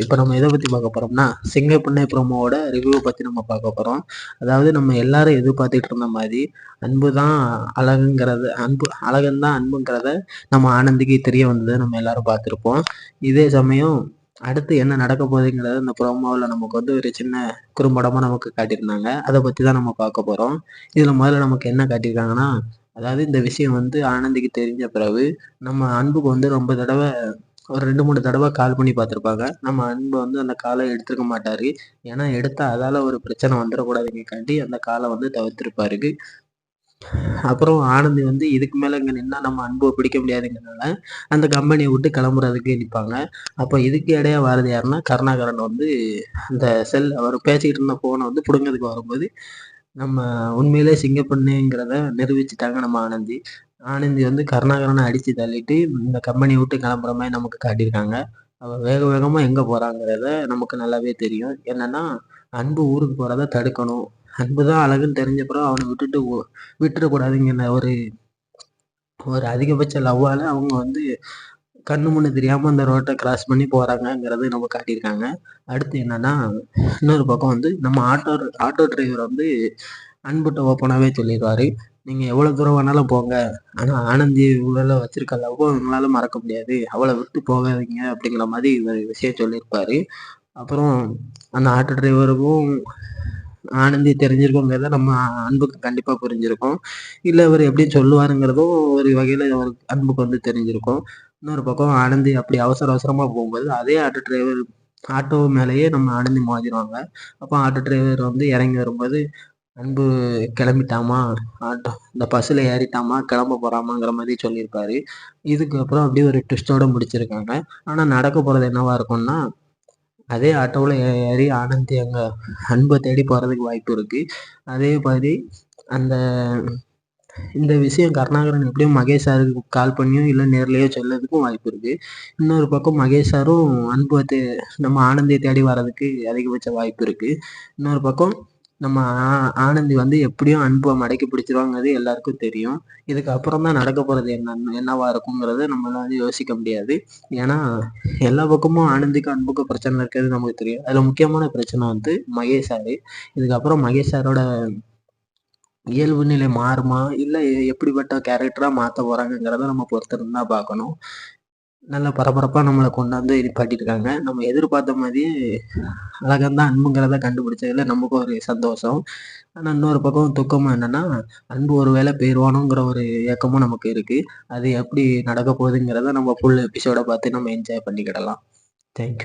இப்போ நம்ம எதை பற்றி பார்க்க போகிறோம்னா சிங்கப்பண்ணை ப்ரோமோவோட ரிவ்யூவை பற்றி நம்ம பார்க்க போகிறோம் அதாவது நம்ம எல்லாரும் எதிர்பார்த்துட்டு இருந்த மாதிரி அன்பு தான் அழகுங்கிறது அன்பு அழகன் தான் அன்புங்கிறத நம்ம ஆனந்திக்கு தெரிய வந்ததை நம்ம எல்லாரும் பார்த்துருப்போம். இதே சமயம் அடுத்து என்ன நடக்க போகுதுங்கிறத இந்த ப்ரோமோவில் நமக்கு வந்து ஒரு சின்ன குறும்படமாக நமக்கு காட்டியிருந்தாங்க. அதை பற்றி தான் நம்ம பார்க்க போகிறோம் இதில் முதல்ல நமக்கு என்ன காட்டியிருக்காங்கன்னா அதாவது இந்த விஷயம் வந்து ஆனந்திக்கு தெரிஞ்ச பிறகு நம்ம அன்புக்கு வந்து ரொம்ப தடவை ஒரு ரெண்டு மூணு தடவை கால் பண்ணி பார்த்துருப்பாங்க. நம்ம அன்பு வந்து அந்த காலை எடுத்துருக்க மாட்டார். ஏன்னா எடுத்தால் அதால் ஒரு பிரச்சனை வந்துடக்கூடாதுங்காண்டி அந்த காலை வந்து தவிர்த்துருப்பாரு. அப்புறம் ஆனந்தி வந்து இதுக்கு மேலே இங்கே நின்னா நம்ம அன்பை பிடிக்க முடியாதுங்கிறனால அந்த கம்பெனியை விட்டு கிளம்புறதுக்கு நிற்பாங்க அப்போ இதுக்கு இடையே வரது யாருன்னா கருணாகரன் வந்து அந்த செல் அவர் பேசிக்கிட்டு இருந்த ஃபோனை வந்து பிடுங்கிறதுக்கு வரும்போது நம்ம உண்மையிலே சிங்கப்பண்ணுங்கிறத நிரூபிச்சிட்டாங்க நம்ம ஆனந்தி. ஆனந்தி வந்து கருணாகரனை அடித்து தள்ளிட்டு இந்த கம்பெனி விட்டு கிளம்புற மாதிரி நமக்கு காட்டியிருக்காங்க. அவள் வேக வேகமாக எங்கே போகிறாங்கிறத நமக்கு நல்லாவே தெரியும். என்னென்னா அன்பு ஊருக்கு போகிறத தடுக்கணும். அன்பு தான் அழகுன்னு தெரிஞ்சப்பறம் அவனை விட்டுட்டு விட்டுறக்கூடாதுங்கிற ஒரு ஒரு அதிகபட்ச லவ்வால் அவங்க வந்து கண்ணு முன்னு தெரியாமல் அந்த ரோட்டை கிராஸ் பண்ணி போகிறாங்கங்கிறது நம்ம காட்டியிருக்காங்க. அடுத்து என்னென்னா இன்னொரு பக்கம் வந்து நம்ம ஆட்டோ ஆட்டோ டிரைவர் வந்து அன்புட்ட ஓப்பனாகவே சொல்லிடுவார். நீங்கள் எவ்வளோ தூரம் வேணாலும் போங்க. ஆனால் ஆனந்தி உள்ள வச்சிருக்க லவ் உங்களால் மறக்க முடியாது. அவளை விட்டு போகாதீங்க அப்படிங்கிற மாதிரி ஒரு விஷயம் சொல்லியிருப்பாரு. அப்புறம் அந்த ஆட்டோ டிரைவருக்கும் ஆனந்தி தெரிஞ்சிருக்கோங்கிறத நம்ம அன்புக்கு கண்டிப்பாக புரிஞ்சிருக்கோம். இல்லை அவர் எப்படி சொல்லுவாருங்கிறதும் ஒரு வகையில் அவர் அன்புக்கு வந்து தெரிஞ்சிருக்கும். இன்னொரு பக்கம் ஆனந்தி அப்படி அவசர அவசரமாக போகும்போது அதே ஆட்டோ டிரைவர் ஆட்டோ மேலேயே நம்ம ஆனந்தி மோதிடுவாங்க. அப்போ ஆட்டோ டிரைவர் வந்து இறங்கி வரும்போது அன்பு கிளம்பிட்டாமா? ஆட்டோ. இந்த பஸ்ஸில் ஏறிட்டாமா? கிளம்ப போகிறாமாங்கிற மாதிரி சொல்லியிருப்பாரு. இதுக்கப்புறம் அப்படியே ஒரு ட்விஸ்டோட முடிச்சிருக்காங்க. ஆனால் நடக்க போகிறது என்னவாக இருக்கும்னா அதே ஆட்டோவில் ஏறி ஆனந்தி அங்கே அன்பை தேடி போகிறதுக்கு வாய்ப்பு இருக்குது அதே மாதிரி அந்த இந்த விஷயம் கருணாகரன் எப்படியும் மகேஷ் சாருக்கு கால் பண்ணியோ இல்லை நேர்லேயோ சொல்லதுக்கும் வாய்ப்பு இருக்குது இன்னொரு பக்கம் மகேஷ் சாரும் அன்பை தே நம்ம ஆனந்தியை தேடி வர்றதுக்கு அதிகபட்ச வாய்ப்பு இருக்குது இன்னொரு பக்கம் நம்ம ஆனந்தி வந்து எப்படியும் அன்பை மடக்கி பிடிச்சிருவாங்கிறது எல்லாருக்கும் தெரியும். இதுக்கு அப்புறம் தான் நடக்க போகிறது என்ன என்னவா இருக்குங்கிறது நம்மளால வந்து யோசிக்க முடியாது. ஏன்னா எல்லா பக்கமும் ஆனந்திக்கும் அன்புக்கும் பிரச்சனை இருக்கிறது நமக்கு தெரியும். அதில் முக்கியமான பிரச்சனை வந்து மகேஷ் சார். இதுக்கப்புறம் மகேஷ் சாரோட இயல்பு நிலை மாறுமா? இல்லை எப்படிப்பட்ட கேரக்டராக மாற்ற போகிறாங்கங்கிறத நம்ம பொறுத்திருந்து தான் பார்க்கணும். நல்ல பரபரப்பாக நம்மளை கொண்டாந்து நிப்பாட்டியிருக்காங்க நம்ம எதிர்பார்த்த மாதிரியே அழகந்தான் அன்புங்கிறத கண்டுபிடிச்சதுல நமக்கு ஒரு சந்தோஷம். ஆனால் இன்னொரு பக்கம் துக்கமும் என்னென்னா அன்பு ஒரு வேளை போயிடுவானுங்கிற ஒரு இயக்கமும் நமக்கு இருக்குது அது எப்படி நடக்க போகுதுங்கிறத நம்ம ஃபுல் எபிசோடை பார்த்து நம்ம என்ஜாய் பண்ணிக்கிடலாம். தேங்க்யூ